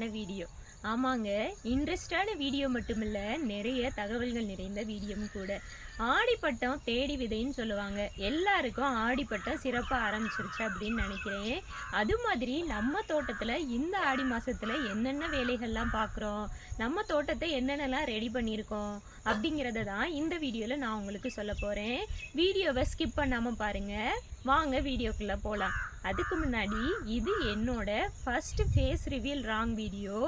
மக்களே இன்னைக்கு ஒரு இன்ட்ரெஸ்டான வீடியோ ஆமாங்க. இன்ட்ரெஸ்டான வீடியோ மட்டுமில்ல நிறைய தகவல்கள் நிறைந்த வீடியோவும் கூட. ஆடிப்பட்டம் தேடி விதைன்னு சொல்லுவாங்க. எல்லாருக்கும் ஆடிப்பட்டம் சிறப்பாக ஆரம்பிச்சிருச்சு அப்படின்னு நினைக்கிறேன். அது மாதிரி நம்ம தோட்டத்தில் இந்த ஆடி மாதத்தில் என்னென்ன வேலைகள்லாம் பார்க்குறோம் நம்ம தோட்டத்தை என்னென்னலாம் ரெடி பண்ணியிருக்கோம் அப்படிங்கிறத தான் இந்த வீடியோவில் நான் உங்களுக்கு சொல்ல போகிறேன் வீடியோவை ஸ்கிப் பண்ணாமல் பாருங்கள் வாங்க வீடியோக்குள்ளே போகலாம் அதுக்கு முன்னாடி இது என்னோட first face reveal wrong video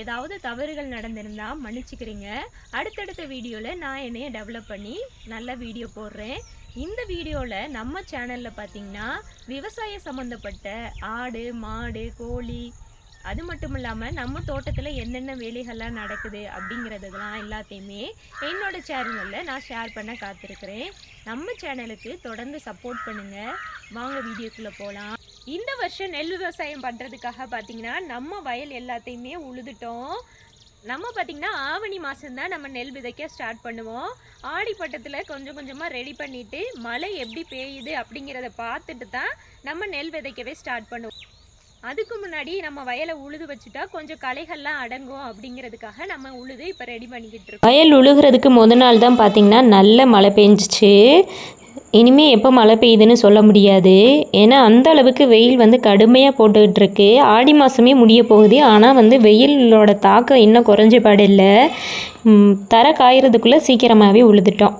ஏதாவது தவறுகள் நடந்திருந்தா மன்னிச்சுக்கிறீங்க. அடுத்தடுத்த வீடியோவில் நான் என்னைய டெவலப் பண்ணி நல்ல வீடியோ போடுறேன். இந்த வீடியோவில் நம்ம சேனலில் பார்த்தீங்கன்னா விவசாய சம்மந்தப்பட்ட ஆடு மாடு கோழி அது மட்டும் இல்லாமல் நம்ம தோட்டத்தில் என்னென்ன வேலைகள்லாம் நடக்குது அப்படிங்கிறதெல்லாம் எல்லாத்தையுமே என்னோட சேனலில் நான் ஷேர் பண்ண காத்திருக்கிறேன். நம்ம சேனலுக்கு தொடர்ந்து சப்போர்ட் பண்ணுங்கள் வாங்க வீடியோக்குள்ளே போகலாம் இந்த வருஷம் நெல் விவசாயம் பண்ணுறதுக்காக பார்த்தீங்கன்னா நம்ம வயல் எல்லாத்தையுமே உழுதுட்டோம். நம்ம பார்த்திங்கன்னா ஆவணி மாதம்தான் நம்ம நெல் விதைக்க ஸ்டார்ட் பண்ணுவோம். ஆடி பட்டத்தில் கொஞ்சம் கொஞ்சமாக ரெடி பண்ணிவிட்டு மழை எப்படி பெய்யுது அப்படிங்கிறத பார்த்துட்டு தான் நம்ம நெல் விதைக்கவே ஸ்டார்ட் பண்ணுவோம். அதுக்கு முன்னாடி நம்ம வயலை உழுது வச்சுட்டா கொஞ்சம் களைகள்லாம் அடங்கும் அப்படிங்கிறதுக்காக நம்ம உழுது இப்போ ரெடி பண்ணிக்கிட்டு இருக்கோம். வயல் உழுகிறதுக்கு முத நாள் தான் பார்த்திங்கன்னா நல்ல மழை பெஞ்சிச்சு. இனிமேல் எப்போ மழை பெய்யுதுன்னு சொல்ல முடியாது. ஏன்னா அந்த அளவுக்கு வெயில் வந்து கடுமையாக போட்டுக்கிட்டு இருக்கு. ஆடி மாதமே முடிய போகுது. ஆனால் வந்து வெயிலோட தாக்கம் இன்னும் குறைஞ்ச பாடு இல்லை. தர காயறதுக்குள்ளே சீக்கிரமாகவே உழுதுட்டோம்.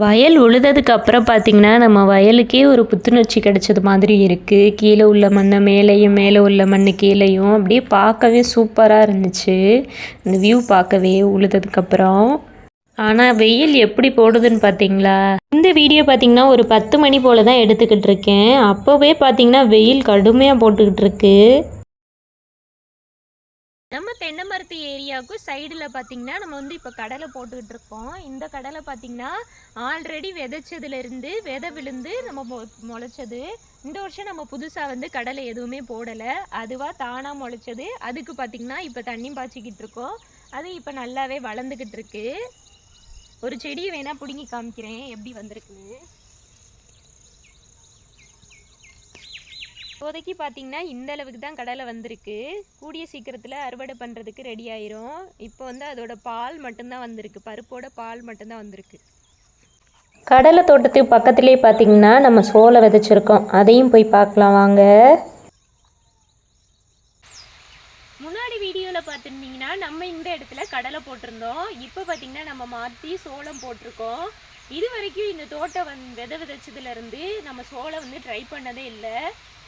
வயல் உழுததுக்கு அப்புறம் பார்த்திங்கன்னா நம்ம வயலுக்கே ஒரு புத்துணர்ச்சி கிடைச்சது மாதிரி இருக்குது கீழே உள்ள மண்ணை மேலேயும் மேலே உள்ள மண் கீழேயும் அப்படியே பார்க்கவே சூப்பராக இருந்துச்சு. இந்த வியூ பார்க்கவே உழுததுக்கப்புறம் ஆனால் வெயில் எப்படி போடுதுன்னு பார்த்தீங்களா இந்த வீடியோ பார்த்தீங்கன்னா ஒரு பத்து மணி போல் தான் எடுத்துக்கிட்டு இருக்கேன். அப்போவே பார்த்தீங்கன்னா வெயில் கடுமையாக போட்டுக்கிட்டு இருக்கு. நம்ம தென்னை மரத்து ஏரியாவுக்கும் சைடில் பார்த்தீங்கன்னா நம்ம வந்து இப்போ கடலை போட்டுக்கிட்டு இருக்கோம் இந்த கடலை பார்த்தீங்கன்னா ஆல்ரெடி விதைச்சதுலேருந்து விதை விழுந்து நம்ம மொ முளைச்சது. இந்த வருஷம் நம்ம புதுசாக வந்து கடலை எதுவுமே போடலை. அதுவாக தானாக முளைச்சது. அதுக்கு பார்த்தீங்கன்னா இப்போ தண்ணி பாய்ச்சிக்கிட்டு இருக்கோம் அது இப்போ நல்லாவே வளர்ந்துக்கிட்டு இருக்கு ஒரு செடியை வேணால் பிடுங்கி காமிக்கிறேன். எப்படி வந்திருக்குன்னு. இப்போதைக்கு பார்த்தீங்கன்னா இந்த அளவுக்கு தான் கடலை வந்திருக்கு. கூடிய சீக்கிரத்தில் அறுவடை பண்ணுறதுக்கு ரெடி ஆயிரும். இப்போ வந்து அதோட பால் மட்டும்தான் வந்திருக்கு. பருப்போட பால் மட்டும்தான் வந்திருக்கு. கடலை தோட்டத்துக்கு பக்கத்துலேயே பார்த்தீங்கன்னா நம்ம சோளம் விதைச்சிருக்கோம். அதையும் போய் பார்க்கலாம் வாங்க. முன்னாடி வீடியோவில் பார்த்துருந்தீங்கன்னா நம்ம இந்த இடத்துல கடலை போட்டிருந்தோம். இப்போ பார்த்தீங்கன்னா நம்ம மாற்றி சோளம் போட்டிருக்கோம். இது வரைக்கும் இந்த தோட்டம் வந் வித விதைச்சதுலேருந்து நம்ம சோளம் வந்து ட்ரை பண்ணதே இல்லை.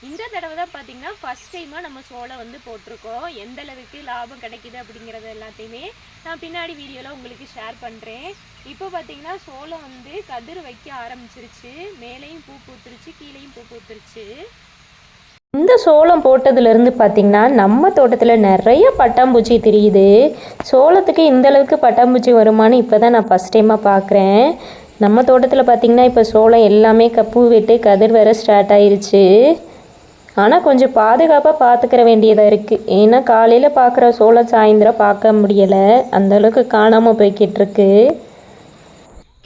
இந்த தடவை தான் பார்த்திங்கன்னா ஃபஸ்ட் டைமாக நம்ம சோளம் வந்து போட்டிருக்கோம். எந்த அளவுக்கு லாபம் கிடைக்குது அப்படிங்கிறது எல்லாத்தையுமே நான் பின்னாடி வீடியோவில் உங்களுக்கு ஷேர் பண்ணுறேன் இப்போ பார்த்தீங்கன்னா சோளம் வந்து கதிர் வைக்க ஆரம்பிச்சிருச்சு. மேலேயும் பூ பூத்துருச்சு கீழேயும் பூ பூத்துருச்சு. இந்த சோளம் போட்டதுலேருந்து பார்த்திங்கன்னா நம்ம தோட்டத்தில் நிறைய பட்டாம்பூச்சி தெரியுது. சோளத்துக்கு இந்த அளவுக்கு பட்டாம்பூச்சி வருமானு இப்போ தான் நான் ஃபஸ்ட் டைமாக பார்க்குறேன் நம்ம தோட்டத்தில் பார்த்திங்கன்னா இப்போ சோளம் எல்லாமே கப்பு விட்டு கதிர் வர ஸ்டார்ட் ஆயிருச்சு. ஆனால் கொஞ்சம் பாதுகாப்பாக பார்த்துக்கிற வேண்டியதாக இருக்குது ஏன்னா காலையில் பார்க்குற சோளம் சாயந்தரம் பார்க்க முடியலை. அந்தளவுக்கு காணாமல் போய்கிட்டு இருக்கு.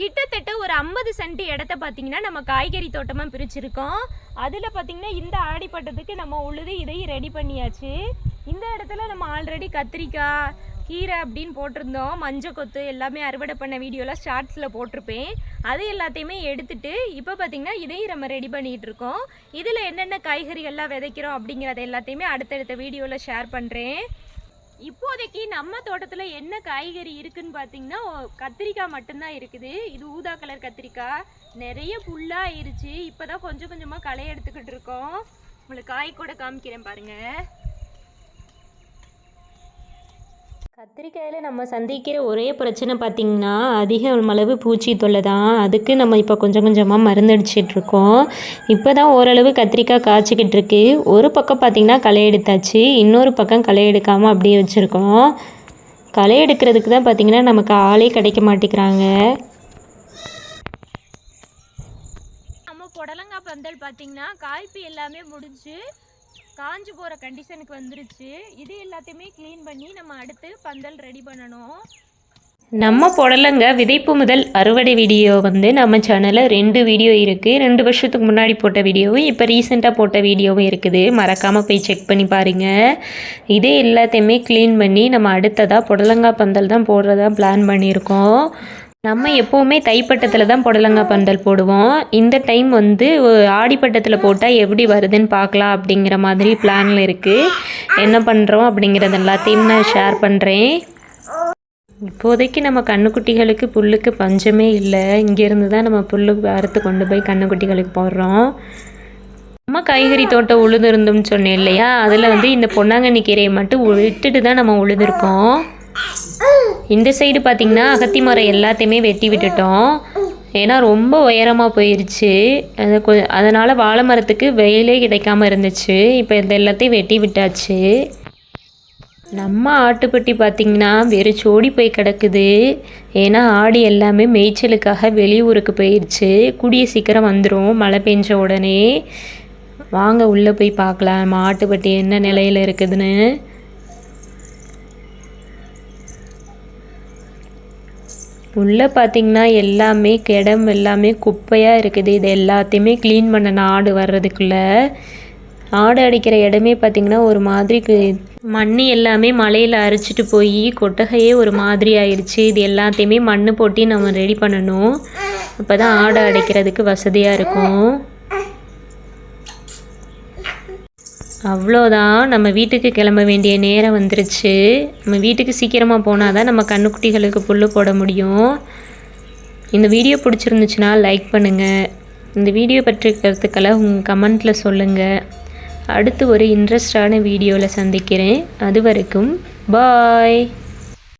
கிட்டத்தட்ட ஒரு ஐம்பது சென்ட் இடத்த பார்த்தீங்கன்னா நம்ம காய்கறி தோட்டமாக பிரிச்சிருக்கோம். அதில் பார்த்தீங்கன்னா இந்த ஆடிப்பட்டத்துக்கு நம்ம உழுது இதையும் ரெடி பண்ணியாச்சு. இந்த இடத்துல நம்ம ஆல்ரெடி கத்திரிக்காய் கீரை அப்படின்னு போட்டிருந்தோம். மஞ்சள் கொத்து எல்லாமே அறுவடை பண்ண வீடியோலாம் ஷார்ட்ஸில் போட்டிருப்பேன். அது எல்லாத்தையுமே எடுத்துட்டு இப்போ பார்த்தீங்கன்னா இதையும் நம்ம ரெடி பண்ணிகிட்டு இருக்கோம். இதில் என்னென்ன காய்கறிகள்லாம் விதைக்கிறோம் அப்படிங்கிறத எல்லாத்தையுமே அடுத்தடுத்த வீடியோவில் ஷேர் பண்ணுறேன் இப்போதைக்கு நம்ம தோட்டத்தில் என்ன காய்கறி இருக்குன்னு பார்த்தீங்கன்னா கத்திரிக்காய் மட்டும்தான் இருக்குது. இது ஊதா கலர் கத்திரிக்காய். நிறைய புல்லாக ஆயிடுச்சு இப்போ தான் கொஞ்சம் கொஞ்சமாக களை எடுத்துக்கிட்டு இருக்கோம். உங்களுக்கு காய் கூட காமிக்கிறேன் பாருங்கள் கத்திரிக்காயில் நம்ம சந்திக்கிற ஒரே பிரச்சனை பார்த்திங்கன்னா அதிக அளவு பூச்சி தொல்லை தான். அதுக்கு நம்ம இப்போ கொஞ்சம் கொஞ்சமாக மருந்தடிச்சிட்டு இருக்கோம். இப்போ தான் ஓரளவு கத்திரிக்காய் காய்ச்சிக்கிட்டு இருக்கு. ஒரு பக்கம் பார்த்திங்கன்னா களை எடுத்தாச்சு. இன்னொரு பக்கம் களை எடுக்காமல் அப்படியே வச்சுருக்கோம். களை எடுக்கிறதுக்கு தான் பார்த்திங்கன்னா நமக்கு ஆளே கிடைக்க மாட்டேங்கிறாங்க. நம்ம புடலங்காய் பந்தல் பார்த்திங்கன்னா காய்ப்பு எல்லாமே முடிஞ்சு காஞ்சு போகிற கண்டிஷனுக்கு வந்துருச்சு. இது எல்லாத்தையுமே க்ளீன் பண்ணி நம்ம அடுத்து பந்தல் ரெடி பண்ணணும். நம்ம புடலங்க. விதைப்பு முதல் அறுவடை வீடியோ வந்து நம்ம சேனலில் ரெண்டு வீடியோ இருக்குது ரெண்டு வருஷத்துக்கு முன்னாடி போட்ட வீடியோவும் இப்போ ரீசெண்டாக போட்ட வீடியோவும் இருக்குது. மறக்காமல் போய் செக் பண்ணி பாருங்கள் இதே எல்லாத்தையுமே க்ளீன் பண்ணி நம்ம அடுத்ததாக புடலங்காய் பந்தல் தான் போடுறதா பிளான் பண்ணியிருக்கோம். நம்ம எப்போவுமே தைப்பட்டத்தில் தான் புடலங்காய் பந்தல் போடுவோம். இந்த டைம் வந்து ஆடிப்பட்டத்தில் போட்டால் எப்படி வருதுன்னு பார்க்கலாம் அப்படிங்கிற மாதிரி பிளானில் இருக்குது என்ன பண்ணுறோம் அப்படிங்கிறது எல்லாத்தையும் நான் ஷேர் பண்ணுறேன் இப்போதைக்கு நம்ம கண்ணுக்குட்டிகளுக்கு புல்லுக்கு பஞ்சமே இல்லை. இங்கேருந்து தான் நம்ம புல்லு அறுத்து கொண்டு போய் கண்ணுக்குட்டிகளுக்கு போடுறோம். நம்ம காய்கறி தோட்டம் உழுதுருந்தோம்னு சொன்னேன் இல்லையா? அதில் வந்து இந்த பொன்னாங்கண்ணி கீரையை மட்டும் விட்டுட்டு தான் நம்ம உழுதுருக்கோம் இந்த சைடு பார்த்திங்கன்னா அகத்தி மரம் எல்லாத்தையுமே வெட்டி விட்டுட்டோம். ஏன்னா ரொம்ப உயரமாக போயிருச்சு. அது கொ அதனால் வாழை மரத்துக்கு வெயிலே கிடைக்காம இருந்துச்சு. இப்போ இது எல்லாத்தையும் வெட்டி விட்டாச்சு. நம்ம ஆட்டுப்பட்டி பார்த்திங்கன்னா வெறிச்சோடி போய் கிடக்குது. ஏன்னா ஆடு எல்லாமே மேய்ச்சலுக்காக வெளியூருக்கு போயிடுச்சு கூடிய சீக்கிரம் வந்துடும் மழை பெஞ்ச உடனே. வாங்க உள்ளே போய் பார்க்கலாம். நம்ம ஆட்டுப்பட்டி என்ன நிலையில் இருக்குதுன்னு. உள்ளே பார்த்தீங்கன்னா எல்லாமே கிடம் எல்லாமே குப்பையாக இருக்குது. இது எல்லாத்தையுமே க்ளீன் பண்ணணும். ஆடு வர்றதுக்குள்ளே. ஆடு அடிக்கிற இடமே பார்த்திங்கன்னா ஒரு மாதிரி மண் எல்லாமே மலையில் அரிச்சிட்டு போய் கொட்டகையே ஒரு மாதிரி ஆயிடுச்சு. இது எல்லாத்தையுமே மண் போட்டி நம்ம ரெடி பண்ணணும். அப்போ தான் ஆடு அடைக்கிறதுக்கு வசதியாக இருக்கும். அவ்வளோதான். நம்ம வீட்டுக்கு கிளம்ப வேண்டிய நேரம் வந்துருச்சு. நம்ம வீட்டுக்கு சீக்கிரமாக போனால் தான் நம்ம கண்ணுக்குட்டிகளுக்கு புல் போட முடியும். இந்த வீடியோ பிடிச்சிருந்துச்சுன்னா லைக் பண்ணுங்கள் இந்த வீடியோ பற்றிய கருத்துக்களை உங்கள் கமெண்ட்டில் சொல்லுங்கள் அடுத்து ஒரு இன்ட்ரெஸ்டான வீடியோவில் சந்திக்கிறேன். அது வரைக்கும் பாய்